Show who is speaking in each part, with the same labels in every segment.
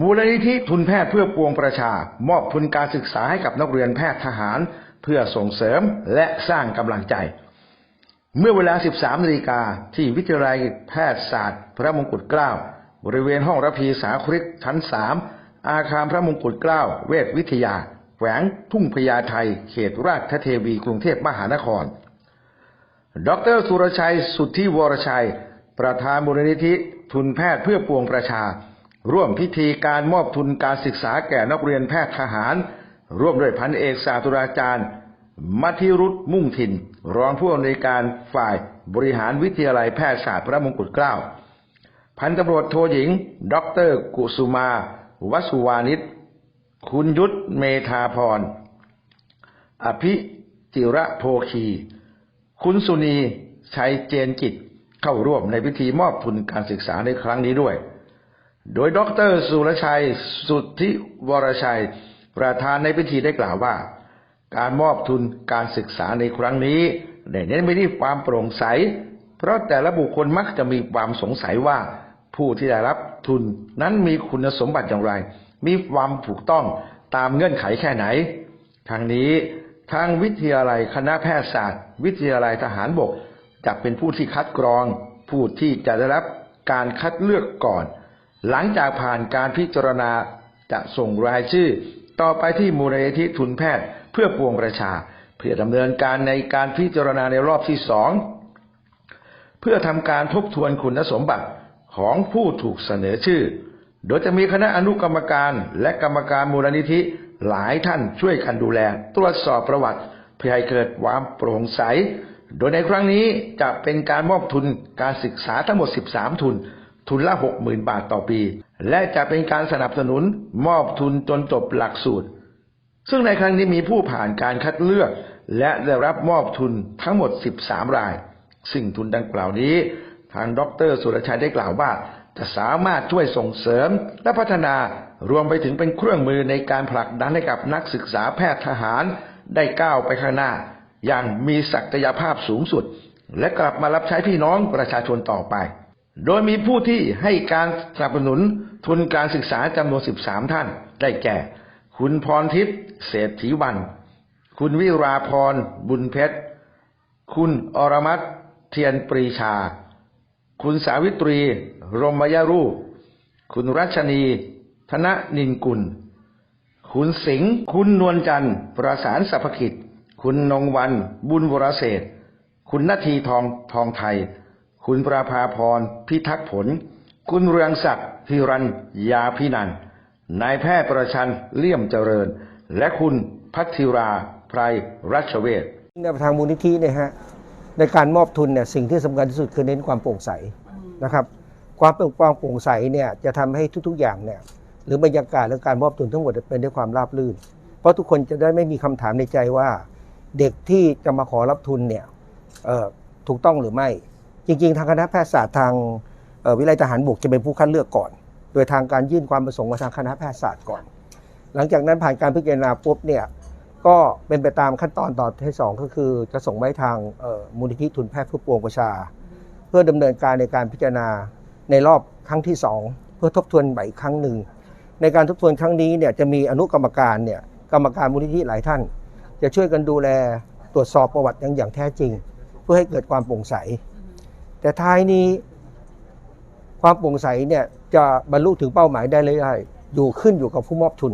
Speaker 1: มูลนิธิทุนแพทย์เพื่อปวงประชา มอบทุนการศึกษาให้กับนักเรียนแพทย์ทหาร เพื่อส่งเสริมและสร้างกำลังใจ เมื่อเวลา 13นาฬิกาที่วิทยาลัยแพทยศาสตร์ พระมงกุฎเกล้าบริเวณห้องระพีสาคริกชั้น 3 อาคารพระมงกุฎเกล้าเวชวิทยา แขวงทุ่งพญาไทเขตราชเทวีกรุงเทพมหานคร ดรสุรชัย สุทธิวรชัย ประธานมูลนิธิทุนแพทย์เพื่อปวงประชา ร่วมพิธีการมอบทุนการศึกษาแก่นักเรียนแพทย์ทหาร ร่วมด้วยพันเอกศาสตราจารย์ มัธิรุตมุ่งถิ่น รองผู้อำนวยการฝ่ายบริหารวิทยาลัยแพทยศาสตร์พระมงกุฎเกล้า พันตำรวจโทหญิง ดร กุสุมา วสุวานิชคุณยุทธเมธาพร อภิจิระโพคี คุณสุนี ชัยเจนกิจ เข้าร่วมในพิธีมอบทุนการศึกษาในครั้งนี้ด้วย โดยดรสุรชัย สุทธิวรชัย ประธานในพิธีได้กล่าวว่า การมอบทุนการศึกษาในครั้งนี้ได้เน้นไปที่ความโปร่งใส เพราะแต่ละบุคคลมักจะมีความสงสัยว่า ผู้ที่ได้รับทุนนั้นมีคุณสมบัติอย่างไร มีความถูกต้องตามเงื่อนไขแค่ไหน ทางนี้ทางวิทยาลัยคณะแพทยศาสตร์ วิทยาลัยทหารบกจะเป็นผู้ที่คัดกรอง ผู้ที่จะได้รับการคัดเลือกก่อน หลังจากผ่านการพิจารณาจะส่งรายชื่อ ต่อไปที่มูลนิธิทุนแพทย์เพื่อปวงประชา เพื่อดำเนินการในการพิจารณาในรอบที่สองเพื่อทำการทบทวนคุณสมบัติของผู้ถูกเสนอชื่อ โดยจะมีคณะอนุกรรมการและกรรมการมูลนิธิหลายท่านช่วยกันดูแล ตรวจสอบประวัติ เพื่อให้เกิดความโปร่งใส โดยในครั้งนี้จะเป็นการมอบทุนการศึกษาทั้งหมด 13 ทุน ทุนละ 60,000 บาทต่อปี และจะเป็นการสนับสนุนมอบทุนจนจบหลักสูตร ซึ่งในครั้งนี้มีผู้ผ่านการคัดเลือก และได้รับมอบทุนทั้งหมด 13 ราย ซึ่งทุนดังกล่าวนี้ ทางดรสุรชัยได้กล่าวว่า จะสามารถช่วยส่งเสริมและพัฒนารวมไปถึงเป็นเครื่องมือในการผลักดันให้กับนักศึกษาแพทย์ทหารได้ก้าวไปข้างหน้า อย่างมีศักยภาพสูงสุด และกลับมารับใช้พี่น้องประชาชนต่อไป โดยมีผู้ที่ให้การสนับสนุนทุนการศึกษาจำนวน 13 ท่าน ได้แก่ คุณพรทิพย์เศรษฐีวัน คุณวิราพรบุญเพชร คุณอรมัตเทียนปรีชา คุณสาวิตรี รมยรูป คุณรัชนี ธนนินกุล คุณสิงห์ คุณนวลจันทร์ ประสานสรพกิจ คุณนงวัน บุญวรเศรษฐ์คุณนาทีทองทองไทย คุณประภาพรพิทักษ์ผล คุณเรืองศักดิ์พิรัญยาพินันนายแพทย์ประชันเลี่ยมเจริญ และคุณพัทธิราไพรรัชเวช
Speaker 2: แนทางมูลนิธิเนี่ยฮะในการมอบทุนเนี่ยสิ่งที่สำคัญที่สุดคือเน้นความโปร่งใสนะครับ ความเป็นความโปร่งใสเนี่ยจะทำให้ทุก ๆ อย่างเนี่ยหรือบรรยากาศและการมอบทุนทั้งหมดเป็นด้วยความราบรื่น เพราะทุกคนจะได้ไม่มีคำถามในใจว่า เด็กที่จะมาขอรับทุนเนี่ยถูกต้องหรือไม่ จริงๆ ทางคณะแพทยศาสตร์ทางวิทยาลัยทหารบกจะเป็นผู้คัดเลือกก่อน โดยทางการยื่นความประสงค์มาทางคณะแพทยศาสตร์ก่อน หลังจากนั้นผ่านการพิจารณาปุ๊บเนี่ยก็เป็นไปตามขั้นตอนต่อที่สองก็คือจะส่งไปทางมูลนิธิทุนแพทย์เพื่อปวงประชา เพื่อดำเนินการในการพิจารณาในรอบครั้งที่สองเพื่อทบทวนใหม่อีกครั้งหนึ่งในการทบทวนครั้งนี้เนี่ยจะมีอนุกรรมการเนี่ยกรรมการมูลนิธิหลายท่าน จะช่วยกันดูแลตรวจสอบประวัติอย่างอย่างแท้จริง เพื่อให้เกิดความโปร่งใส แต่ท้ายนี้ความโปร่งใสเนี่ยจะบรรลุถึงเป้าหมายได้เลยได้อยู่ขึ้นอยู่กับผู้มอบทุน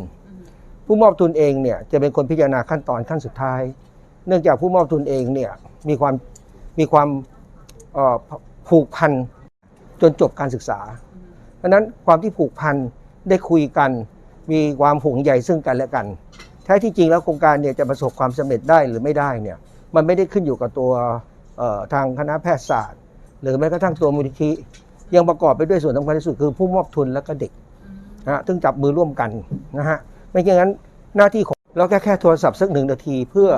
Speaker 2: ผู้มอบทุนเองเนี่ยจะเป็นคนพิจารณาขั้นตอนขั้นสุดท้าย เนื่องจากผู้มอบทุนเองเนี่ยมีความมีความเอ่อผูกพันจนจบการศึกษา เพราะฉะนั้นความที่ผูกพันได้คุยกัน มีความห่วงใยซึ่งกันและกันแท้ที่จริงแล้วโครงการเนี่ยจะประสบความสำเร็จได้หรือไม่ได้เนี่ยมันไม่ได้ขึ้นอยู่กับตัวเอ่อทางคณะแพทยศาสตร์ หรือแม้กระทั่งตัวมูลนิธิยังประกอบไปด้วยส่วนสำคัญที่สุดคือผู้มอบทุนและก็เด็กนะฮะซึ่งจับมือร่วมกันนะฮะไม่อย่างนั้นหน้าที่ของเราแค่แค่โทรศัพท์สักหนึ่งนาทีเพื่อ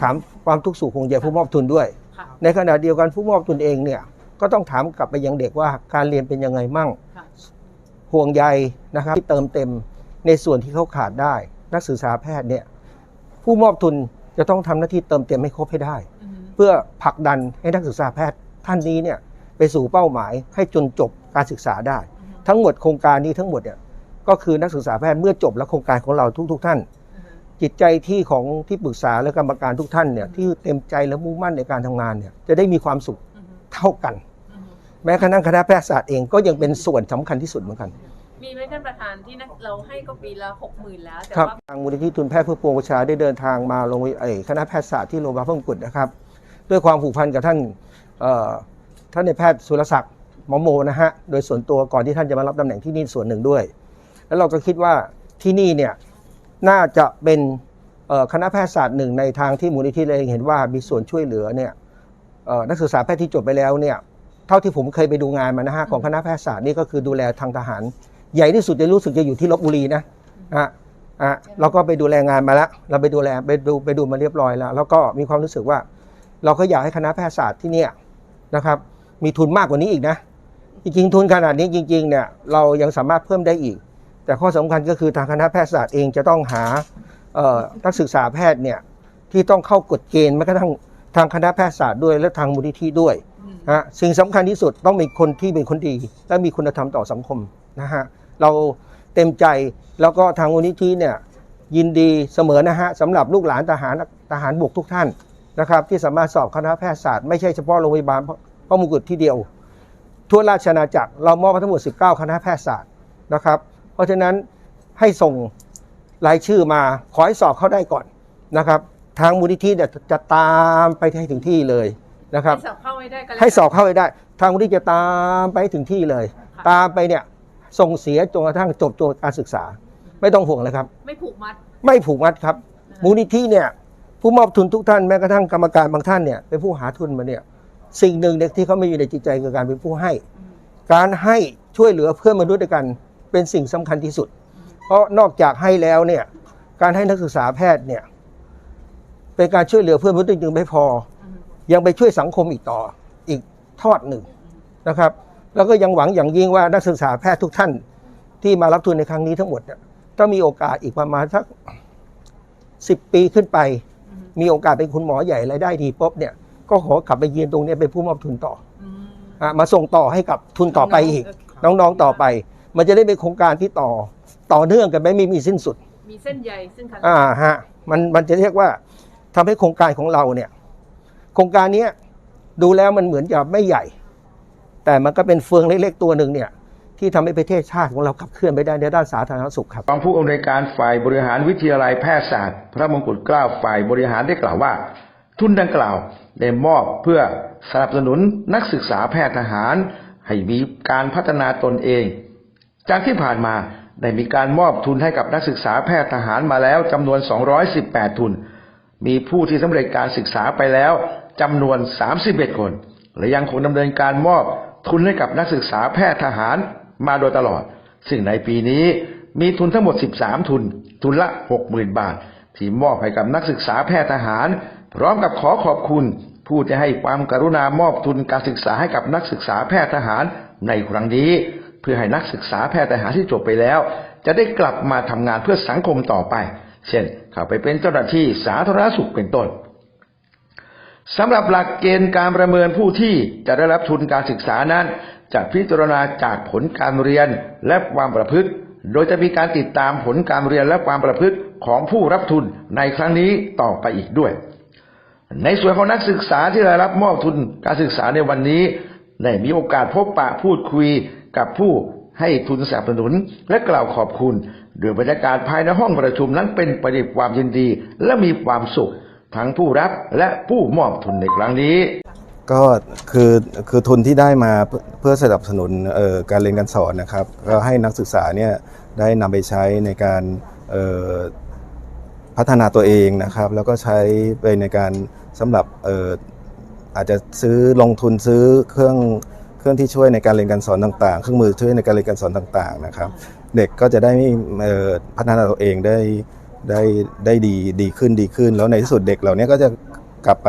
Speaker 2: ถามความทุกข์สุขของใยผู้มอบทุนด้วย
Speaker 3: ค่ะ
Speaker 2: ในขณะเดียวกันผู้มอบทุนเองเนี่ยก็ต้องถามกลับไปยังเด็กว่าการเรียนเป็นยังไงมั่ง
Speaker 3: ค่ะ
Speaker 2: ห่วงใยนะครับที่เติมเต็มในส่วนที่เขาขาดได้ นักศึกษาแพทย์เนี่ยผู้มอบทุนจะต้องทำหน้าที่เติมเต็มให้ครบให้ได้
Speaker 3: อือฮึ
Speaker 2: เพื่อผลักดันให้นักศึกษาแพทย์ ท่านนี้เนี่ยไปสู่เป้าหมายให้จนจบการศึกษาได้ ทั้งหมดโครงการนี้ทั้งหมดเนี่ยก็คือนักศึกษาแพทย์เมื่อจบแล้วโครงการของเราทุก ๆ ท่าน จิตใจที่ของที่ปรึกษาและกรรมการทุกท่านเนี่ยที่เต็มใจและมุ่งมั่นในการทำงานเนี่ยจะได้มีความสุขเท่ากัน แม้คณะคณะแพทยศาสตร์เองก็ยังเป็นส่วนสำคัญที่สุดเหมือนกัน
Speaker 3: มีไหมท่านประธานที่นักเราให้ก็ปีละหกหมื่นแล้วแต่
Speaker 2: ครับ
Speaker 3: ว่า
Speaker 2: ทางมูลนิธิทุนแพทย์เพื่อปวงประชาได้เดินทางมาลงเอ่อคณะแพทยศาสตร์ที่โรงพยาบาลพระมงกุฎนะครับ ด้วยความผูกพันกับท่านเอ่อ ท่านในายแพทย์สุรศักดิ์หมอโมนะฮะโดยส่วนตัวก่อนที่ท่านจะมารับตำแหน่งที่นี่ส่วนหนึ่งด้วย แล้วเราก็คิดว่าที่นี่เนี่ยน่าจะเป็นเอ่อคณะแพทยศาสตร์หนึ่งในทางที่มูลนิธิเลยเห็นว่ามีส่วนช่วยเหลือเนี่ยเอ่อนักศึกษาแพทย์ที่จบไปแล้วเนี่ยเท่าที่ผมเคยไปดูงานมานะฮะของคณะแพทยศาสตร์นี่ก็คือดูแลทางทหาร ใหญ่ที่สุดจะรู้สึกจะอยู่ที่ลบบุรีนะอะอะเราก็ไปดูแลงานมาแล้ว เราไปดูแลไปดูไปดูมาเรียบร้อยแล้ว แล้วก็มีความรู้สึกว่า เราก็อยากให้คณะแพทยศาสตร์ที่เนี่ย นะครับ มีทุนมากกว่านี้อีกนะ จริงๆทุนขนาดนี้จริง ๆ เนี่ยเรายังสามารถเพิ่มได้อีก แต่ข้อสำคัญก็คือทางคณะแพทยศาสตร์เองจะต้องหาเอ่อนักศึกษาแพทย์เนี่ยที่ต้องเข้ากฎเกณฑ์แม้กระทั่งทางคณะแพทยศาสตร์ด้วยและทางมูลนิธิด้วยฮะสิ่งสำคัญที่สุดต้องมีคนที่เป็นคนดี และมีคุณธรรมต่อสังคมนะฮะเราเต็มใจแล้วก็ทางมูลนิธิเนี่ยยินดีเสมอนะฮะสำหรับลูกหลานทหารทหารบกทุกท่าน นะครับที่สามารถสอบคณะแพทยศาสตร์ไม่ใช่เฉพาะโรงพยาบาลพระพระมงกุฎที่เดียว ทั่วราชอาณาจักรเรามอบมาทั้งหมด 19 คณะแพทยศาสตร์นะครับ เพราะฉะนั้นให้ส่งรายชื่อมาขอให้สอบเข้าได้ก่อนนะครับ ทางมูลนิธิเนี่ยจะตามไปให้ถึงที่เลยนะครับ
Speaker 3: ให้สอบเข้าให้ได้กัน
Speaker 2: ให้สอบเข้าให้ได้ ทางมูลนิธิจะตามไปให้ถึงที่เลย ตามไปเนี่ยส่งเสียจนกระทั่งจบตัวการศึกษา ไม่ต้องห่วงเลยครับ
Speaker 3: ไม่ผูกมัด
Speaker 2: ไม่ผูกมัดครับ มูลนิธิเนี่ย ผู้มอบทุนทุกท่านแม้กระทั่งกรรมการบางท่านเนี่ยเป็นผู้หาทุนมาเนี่ยสิ่งหนึ่งเนี่ยที่เขาไม่มีในจิตใจคือการเป็นผู้ให้ การให้ช่วยเหลือเพื่อนมนุษย์ด้วยกันเป็นสิ่งสำคัญที่สุด เพราะนอกจากให้แล้วเนี่ยการให้นักศึกษาแพทย์เนี่ยเป็นการช่วยเหลือเพื่อนมนุษย์จริงไม่พอ ยังไปช่วยสังคมอีกต่ออีกทอดหนึ่งนะครับ แล้วก็ยังหวังอย่างยิ่งว่านักศึกษาแพทย์ทุกท่านที่มารับทุนในครั้งนี้ทั้งหมดเนี่ยถ้ามีโอกาสอีกประมาณสักสิบปีขึ้นไป มีโอกาสเป็นคุณหมอใหญ่รายได้ดีปุ๊บเนี่ยก็ขอกลับไปยืนตรงเนี้ยเป็นผู้มอบทุนต่อ
Speaker 3: อืม
Speaker 2: อะมาส่งต่อให้กับทุนต่อไปอีก น้องๆต่อไป มันจะได้เป็นโครงการที่ต่อต่อเนื่องกันไม่ไม่มีสิ้นสุด
Speaker 3: มีเส้นใยซึ่งกัน
Speaker 2: อ่าฮะมันมันจะเรียกว่าทำให้โครงการของเราเนี่ย โครงการเนี้ยดูแล้วมันเหมือนจะไม่ใหญ่ แต่มันก็เป็นเฟืองเล็กๆตัวหนึ่งเนี่ย ที่ทำให้ประเทศชาติของเราขับเคลื่อนไปได้ในด้านสาธารณสุขครับ
Speaker 1: รองผู้อำนวยการฝ่ายบริหารวิทยาลัยแพทยศาสตร์ พระมงกุฎเกล้าฝ่ายบริหารได้กล่าวว่า ทุนดังกล่าวได้มอบเพื่อสนับสนุนนักศึกษาแพทย์ทหาร ให้มีการพัฒนาตนเอง จากที่ผ่านมาได้มีการมอบทุนให้กับนักศึกษาแพทย์ทหารมาแล้วจำนวน 218 ทุน มีผู้ที่สำเร็จการศึกษาไปแล้วจำนวน 31 คน และยังคงดำเนินการมอบทุนให้กับนักศึกษาแพทย์ทหาร มาโดยตลอด ซึ่งในปีนี้มีทุนทั้งหมด 13 ทุน ทุนละ 60,000 บาท ที่มอบให้กับนักศึกษาแพทย์ทหาร พร้อมกับขอขอบคุณผู้ที่ให้ความกรุณามอบทุนการศึกษาให้กับนักศึกษาแพทย์ทหารในครั้งนี้ เพื่อให้นักศึกษาแพทย์ทหารที่จบไปแล้ว จะได้กลับมาทำงานเพื่อสังคมต่อไป เช่น เข้าไปเป็นเจ้าหน้าที่สาธารณสุขเป็นต้นสำหรับหลักเกณฑ์การประเมินผู้ที่จะได้รับทุนการศึกษานั้น จะพิจารณาจากผลการเรียนและความประพฤติ โดยจะมีการติดตามผลการเรียนและความประพฤติของผู้รับทุนในครั้งนี้ต่อไปอีกด้วย ในส่วนของนักศึกษาที่ได้รับมอบทุนการศึกษาในวันนี้ได้มีโอกาสพบปะพูดคุยกับผู้ให้ทุนสนับสนุนและกล่าวขอบคุณ โดยบรรยากาศภายในห้องประชุมนั้นเป็นไปด้วยความยินดีและมีความสุข ทั้งผู้รับและผู้มอบทุนในครั้งนี้
Speaker 4: ก็คือคือทุนที่ได้มาเพื่อสนับสนุนการเรียนการสอนนะครับก็ให้นักศึกษาเนี่ยได้นำไปใช้ในการพัฒนาตัวเองนะครับ แล้วก็ใช้ไปในการสำหรับอาจจะซื้อลงทุนซื้อเครื่องเครื่องที่ช่วยในการเรียนการสอนต่างๆ เครื่องมือช่วยในการเรียนการสอนต่างๆนะครับ เด็กก็จะได้พัฒนาตัวเองได้ได้ได้ดีดีขึ้นดีขึ้น แล้วในที่สุดเด็กเหล่านี้ก็จะ กลับไป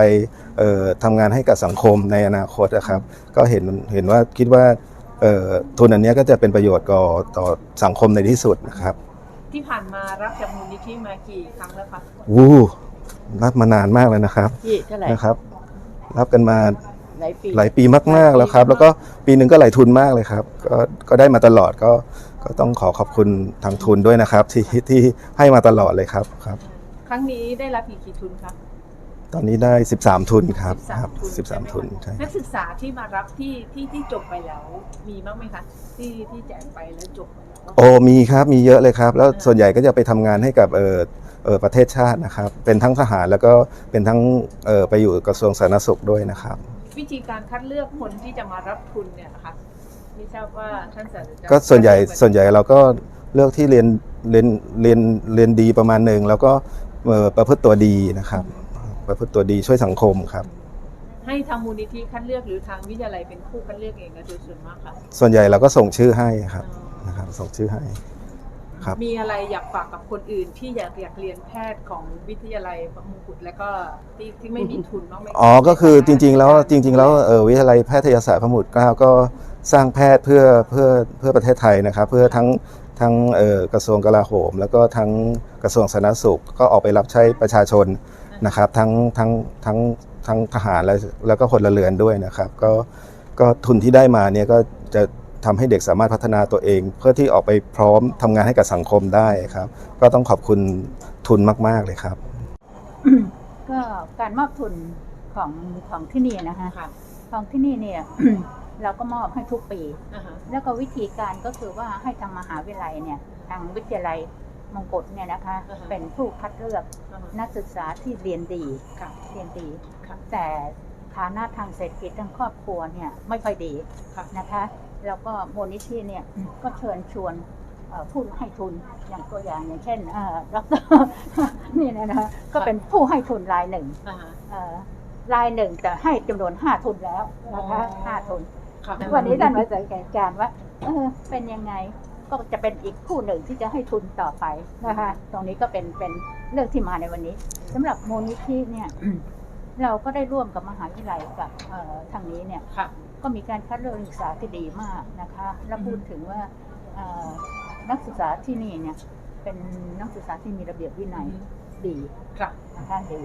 Speaker 4: เอ่อทำงานให้กับสังคมในอนาคตนะครับ ก็เห็นเห็นว่าคิดว่าเอ่อทุนอันเนี้ยก็จะเป็นประโยชน์ต่อต่อสังคมในที่สุดนะครับ
Speaker 3: ที่ผ่านมารับจากมูลนิธิมากี่ครั้งแล้วคะ
Speaker 4: วู้รับมานานมากเลยนะครับ
Speaker 5: พี่เท่าไหร่
Speaker 4: นะครับ รับกันมา
Speaker 5: หลายปี
Speaker 4: หลายปีมากๆแล้วครับ แล้วก็ปีหนึ่งก็หลายทุนมากเลยครับ ก็ก็ได้มาตลอดก็ก็ต้องขอขอบคุณทางทุนด้วยนะครับ ที่ที่ให้มาตลอดเลยครับครับ
Speaker 3: ครั้งนี้ได้รับอีกกี่ทุนคะ
Speaker 4: ตอนนี้ได้ 13 ทุนครับ
Speaker 3: 13
Speaker 4: ครับ
Speaker 3: ทุนใช่ไหม
Speaker 4: 13ทุน
Speaker 3: คะ
Speaker 4: ใช่
Speaker 3: นักศึกษาที่มารับที่ที่ที่จบไปแล้ว มีบ้างไหมคะที่ที่แจกไปแล้วจบไปแล้ว
Speaker 4: โอ้มีครับมีเยอะเลยครับ แล้วส่วนใหญ่ก็จะไปทำงานให้กับเออเออประเทศชาตินะครับ เป็นทั้งทหารแล้วก็เป็นทั้งเออไปอยู่กระทรวงสาธารณสุขด้วยนะครับ
Speaker 3: วิธีการคัดเลือกคนที่จะมารับทุนเนี่ยนะคะไม่ทราบว่าท่านศาสตราจารย์
Speaker 4: ก็ส่วนใหญ่
Speaker 3: คัดเลือก
Speaker 4: ส่วนใหญ่เราก็เลือกที่เรียนเรียนเรียนเรียนดีประมาณหนึ่งแล้วก็เอ่อประพฤติตัวดีนะครับ ประพฤติตัวดีช่วยสังคมครับ
Speaker 3: ให้ทางมูลนิธิคัดเลือกหรือทางวิทยาลัยเป็นผู้คัดเลือกเองนะโดยส่วนมากค่ะ
Speaker 4: ส่วนใหญ่เราก็ส่งชื่อให้ครับนะครับ ส่งชื่อให้ ครับ
Speaker 3: มีอะไรอยากฝากกับคนอื่นที่อยากอยากเรียนแพทย์ของวิทยาลัยพระมงกุฎแล้วก็ที่ที่ไม่มีทุนบ้างไหมะ
Speaker 4: อ๋อก็คือจริง ๆ แล้วจริง ๆ แล้วเอ่อวิทยาลัยแพทยศาสตร์พระมงกุฎเกล้าก็สร้างแพทย์เพื่อเพื่อเพื่อประเทศไทยนะครับ เพื่อทั้งทั้งเอ่อกระทรวงกลาโหม แล้วก็ทั้งกระทรวงสาธารณสุขก็ออกไปรับใช้ประชาชน นะครับทั้งทั้งทั้งทั้งทหารและแล้วก็พลเรือนด้วยนะครับ ก็ก็ทุนที่ได้มาเนี่ยก็จะทำให้เด็กสามารถพัฒนาตัวเอง เพื่อที่ออกไปพร้อมทำงานให้กับสังคมได้ครับ ก็ต้องขอบคุณทุนมาก ๆเลยครับ
Speaker 5: ก็การมอบทุนของของที่นี่นะคะ
Speaker 3: ค่ะ
Speaker 5: ของที่นี่เนี่ยเราก็มอบให้ทุกปี
Speaker 3: อ่าฮะ
Speaker 5: แล้วก็วิธีการก็คือว่าให้ทางมหาวิทยาลัยเนี่ยทางวิทยาลัย มงกุฎเนี่ยนะคะ
Speaker 3: อ่าฮะ
Speaker 5: เป็นผู้คัดเลือก
Speaker 3: อ่าฮะ
Speaker 5: นักศึกษาที่เรียนดี
Speaker 3: ค่ะ
Speaker 5: เรียนดี
Speaker 3: ค่ะ
Speaker 5: แต่ฐานะทางเศรษฐกิจทางครอบครัวเนี่ยไม่ค่อยดี
Speaker 3: ค่ะ
Speaker 5: นะคะ แล้วก็มูลนิธิเนี่ยก็เชิญชวนเอ่อผู้ให้ทุนอย่างตัวอย่างอย่างเช่นเอ่อดรนี่นะนะคะก็เป็นผู้ให้ทุนรายหนึ่ง
Speaker 3: อ่าฮะ
Speaker 5: เอ่อรายหนึ่งแต่ให้จำนวนห้าทุนแล้วนะคะ
Speaker 3: อ๋อ
Speaker 5: ห้าทุน
Speaker 3: ค่ะ
Speaker 5: วันนี้ท่านมาสังเกตการณ์ว่าเออเป็นยังไง ก็จะเป็นอีกผู้หนึ่งที่จะให้ทุนต่อไปนะคะ ตรงนี้ก็เป็นเป็นเรื่องที่มาในวันนี้สำหรับมูลนิธิเนี่ยเราก็ได้ร่วมกับมหาวิทยาลัยกับเอ่อทางนี้เนี่ย
Speaker 3: ค่ะ
Speaker 5: ก็มีการคัดเลือกนักศึกษาที่ดีมากนะคะแล้วพูดถึงว่าเอ่อนักศึกษาที่นี่เนี่ยเป็นนักศึกษาที่มีระเบียบวินัยดี
Speaker 3: ค่ะ
Speaker 5: นะคะดี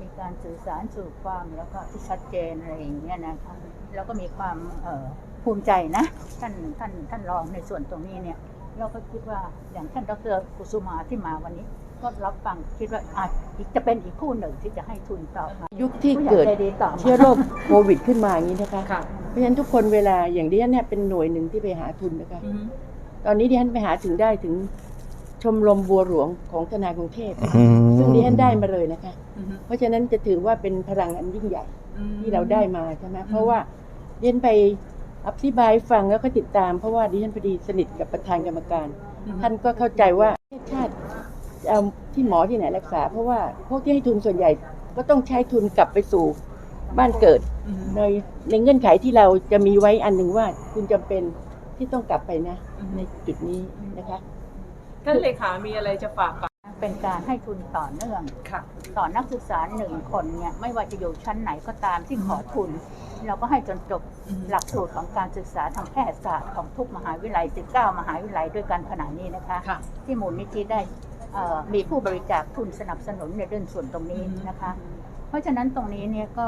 Speaker 5: มีการสื่อสารสู่ความแล้วก็ที่ชัดเจนอะไรอย่างเงี้ยนะคะแล้วก็มีความเอ่อภูมิใจนะท่านท่านท่านรองในส่วนตรงนี้เนี่ย เราก็คิดว่าอย่างท่านดรกุสุมาที่มาวันนี้ ก็รับฟังคิดว่าอาจจะเป็นอีกผู้หนึ่งที่จะให้ทุนต่อมา
Speaker 6: ยุคที่
Speaker 5: ผู้ใหญ่
Speaker 6: เกิด
Speaker 5: ใจดีต่อมา
Speaker 6: เชื้อโรคโควิดขึ้นมาอย่างนี้นะคะ
Speaker 3: ค่ะ
Speaker 6: เพราะฉะนั้นทุกคนเวลาอย่างดิฉันเนี่ยเป็นหน่วยหนึ่งที่ไปหาทุนนะคะ
Speaker 3: อือฮึ
Speaker 6: ตอนนี้ดิฉันไปหาถึงได้ถึงชมรมบัวหลวงของธนาคารกรุงเทพ
Speaker 4: อืม
Speaker 6: ซึ่งดิฉันได้มาเลยนะคะ
Speaker 3: อือฮึ
Speaker 6: เพราะฉะนั้นจะถือว่าเป็นพลังอันยิ่งใหญ่
Speaker 3: อืม
Speaker 6: ที่เราได้มาใช่ไหมเพราะว่าดิฉันไป อธิบายฟังแล้วก็ติดตาม เพราะว่าดิฉันพอดีสนิทกับประธานกรรมการ
Speaker 3: อือฮึ
Speaker 6: ท่านก็เข้าใจว่าประเทศชาติจะเอาที่หมอที่ไหนรักษา เพราะว่าพวกที่ให้ทุนส่วนใหญ่ก็ต้องใช้ทุนกลับไปสู่บ้านเกิด
Speaker 3: อือฮึ
Speaker 6: ในในเงื่อนไขที่เราจะมีไว้อันหนึ่งว่า คุณจำเป็นที่ต้องกลับไปนะ ในจุดนี้นะคะ
Speaker 3: ท่านเลขามีอะไรจะฝากกับ
Speaker 5: เป็นการให้ทุนต่อเนื่อง
Speaker 3: ค่ะ
Speaker 5: ต่อนักศึกษาหนึ่งคนเนี่ยไม่ว่าจะอยู่ชั้นไหนก็ตามที่ขอทุน เราก็ให้จนจบ
Speaker 3: อืม
Speaker 5: หลักสูตรของการศึกษาทางแพทยศาสตร์ของทุกมหาวิทยาลัย 19 มหาวิทยาลัยด้วยกันขณะนี้นะคะ
Speaker 3: ค่ะ
Speaker 5: ที่มูลนิธิได้เอ่อมีผู้บริจาคทุนสนับสนุนในเรื่องส่วนตรงนี้นะคะ เพราะฉะนั้นตรงนี้เนี่ยก็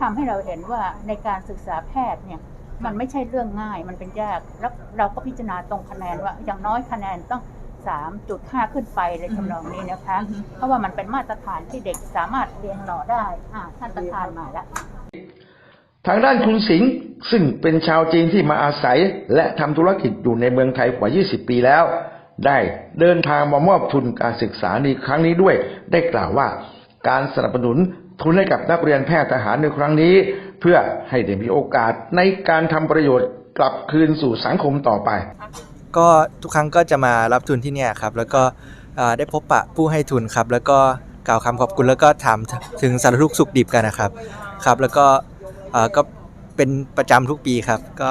Speaker 5: ทำให้เราเห็นว่าในการศึกษาแพทย์เนี่ยมันไม่ใช่เรื่องง่ายมันเป็นยากแล้วเราก็พิจารณาตรงคะแนนว่าอย่างน้อยคะแนนต้อง 3.5 ขึ้นไปในทำนองนี้นะคะ
Speaker 3: อือฮึ
Speaker 5: เพราะว่ามันเป็นมาตรฐานที่เด็กสามารถเรียนต่อได้อ่าท่านประธานมาแล้ว
Speaker 1: ทางด้านคุณสิงห์ซึ่งเป็นชาวจีนที่มาอาศัย และทำธุรกิจอยู่ในเมืองไทยกว่า 20 ปีแล้ว ได้เดินทางมามอบทุนการศึกษาในครั้งนี้ด้วย ได้กล่าวว่า การสนับสนุนทุนให้กับนักเรียนแพทย์ทหารในครั้งนี้ เพื่อให้ได้มีโอกาสในการทำประโยชน์กลับคืนสู่สังคมต่อไป
Speaker 7: ก็ทุกครั้งก็จะมารับทุนที่เนี่ยครับ แล้วก็ได้พบปะผู้ให้ทุนครับ แล้วก็กล่าวคำขอบคุณแล้วก็ถามถึงสารทุกสุขดิบกันนะครับครับ แล้วก็ก็เป็นประจำทุกปีครับ ก็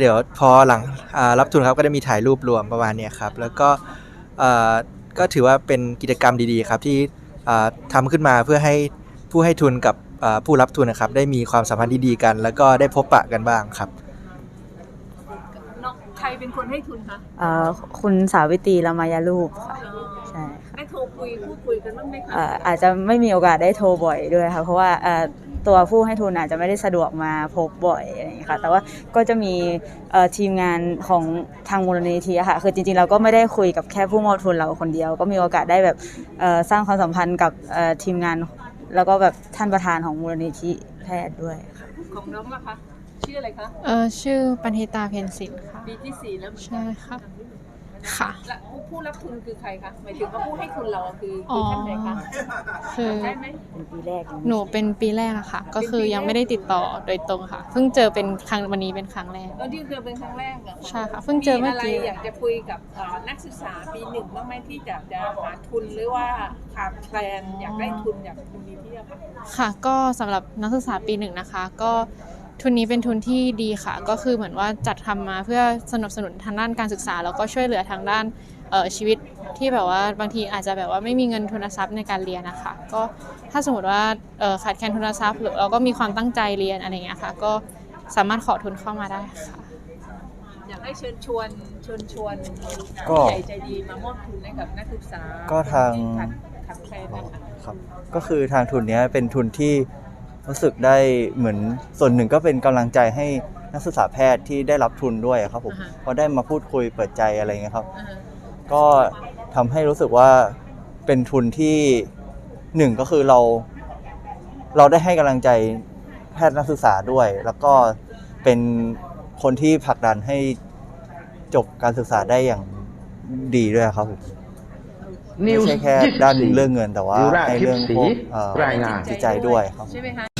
Speaker 7: เดี๋ยวพอหลังรับทุนครับก็ได้มีถ่ายรูปรวมประมาณนี้ครับ แล้วก็ก็ถือว่าเป็นกิจกรรมดีๆครับที่อ่าทำขึ้นมาเพื่อให้ผู้ให้ทุนกับผู้รับทุนนะครับ ได้มีความสัมพันธ์ที่ดีกัน แล้วก็ได้พบปะกันบ้างครับ
Speaker 3: เป็นคนให้ทุนคะ
Speaker 8: เอ่อคุณสาวิตรีละมายาลูกค่ะใช่
Speaker 3: ได้โทรคุยพูดคุยกันบ้างไหมคะ
Speaker 8: เอ่ออาจจะไม่มีโอกาสได้โทรบ่อยด้วยค่ะ เพราะว่าเอ่อตัวผู้ให้ทุนอาจจะไม่ได้สะดวกมาพบบ่อยอะไรอย่างเงี้ยค่ะ แต่ว่าก็จะมีเอ่อทีมงานของทางมูลนิธิอะค่ะ คือจริงๆเราก็ไม่ได้คุยกับแค่ผู้มอบทุนเราคนเดียว ก็มีโอกาสได้แบบเอ่อสร้างความสัมพันธ์กับเอ่อทีมงาน แล้วก็แบบท่านประธานของมูลนิธิแพทย์ด้วยค่ะ
Speaker 3: ของน้องล่ะคะ ชื่ออะไรคะ
Speaker 9: เออชื่อปันธิตาเพียรศิลป์ค่ะ
Speaker 3: ปีที่สี่แล้วเหมือนกัน
Speaker 9: ใช่ค่ะค่ะ
Speaker 3: และผู้ผู้รับทุนคือใครคะหมายถึงว่าผู้ให้ทุนเราคือ
Speaker 9: อ๋
Speaker 3: คืออท่านไหนคะ
Speaker 9: คือ
Speaker 3: ได้ไหม
Speaker 8: เป็นปีแรกยัง
Speaker 9: หนูเป็นปีแรกอะค่ะ ก็คือยังไม่ได้ติดต่อโดยตรงค่ะ เพิ่งเจอเป็นครั้งวันนี้เป็นครั้งแรก
Speaker 3: ตอนที่คือเป็นครั้งแรกเหรอ
Speaker 9: ใช่ค่ะเพิ่งเจอเมื่อกี้
Speaker 3: อะไรอยากจะคุยกับเอ่อนักศึกษาปีหนึ่งบ้างไหมที่จะจะหาทุนหรือว่าขาดแคลนอยากได้ทุนอยากทุนนี้ที่อะค่ะ
Speaker 9: ค่ะก็สำหรับนักศึกษาปีหนึ่งนะคะ ก็ ทุนนี้เป็นทุนที่ดีค่ะ ก็คือเหมือนว่าจัดทำมาเพื่อสนับสนุนทางด้านการศึกษา แล้วก็ช่วยเหลือทางด้านเอ่อชีวิตที่แบบว่าบางทีอาจจะแบบว่าไม่มีเงินทุนทรัพย์ในการเรียนนะคะ ก็ถ้าสมมติว่าเอ่อขาดแคลนทุนทรัพย์หรือเราก็มีความตั้งใจเรียนอะไรอย่างเงี้ยค่ะ ก็สามารถขอทุนเข้ามาได้ค่ะ
Speaker 3: อยากให้เชิญชวนเชิญชวน
Speaker 10: ก็
Speaker 3: ผู้ใหญ่ใจดีมามอบทุนให้กับนักศึกษา
Speaker 10: ก็ทาง
Speaker 3: ที่ขาดขาดแคลนนะคะ
Speaker 10: ครับก็คือทางทุนเนี้ยเป็นทุนที่ รู้สึกได้เหมือนส่วนหนึ่งก็เป็นกำลังใจให้นักศึกษาแพทย์ที่ได้รับทุนด้วยครับผม
Speaker 3: อ่าฮะ
Speaker 10: พอได้มาพูดคุยเปิดใจอะไรเงี้ยครับ
Speaker 3: อ่าฮะ
Speaker 10: ก็ทำให้รู้สึกว่าเป็นทุนที่หนึ่งก็คือเรา เราได้ให้กำลังใจแพทย์นักศึกษาด้วย แล้วก็เป็นคนที่ผลักดันให้จบการศึกษาได้อย่างดีด้วยครับผม
Speaker 1: นิ
Speaker 10: ไม่
Speaker 1: วส์
Speaker 10: ใช่แค่
Speaker 1: 24
Speaker 10: ด้านเรื่องเงินแต่ว่า
Speaker 1: ยูรา
Speaker 10: ใน
Speaker 1: คลิป
Speaker 10: เรื่อง
Speaker 1: สี
Speaker 10: พวกเอ่อ
Speaker 1: รายงาน
Speaker 10: จิตใจด้วยครับ
Speaker 3: ใช่ไหมคะ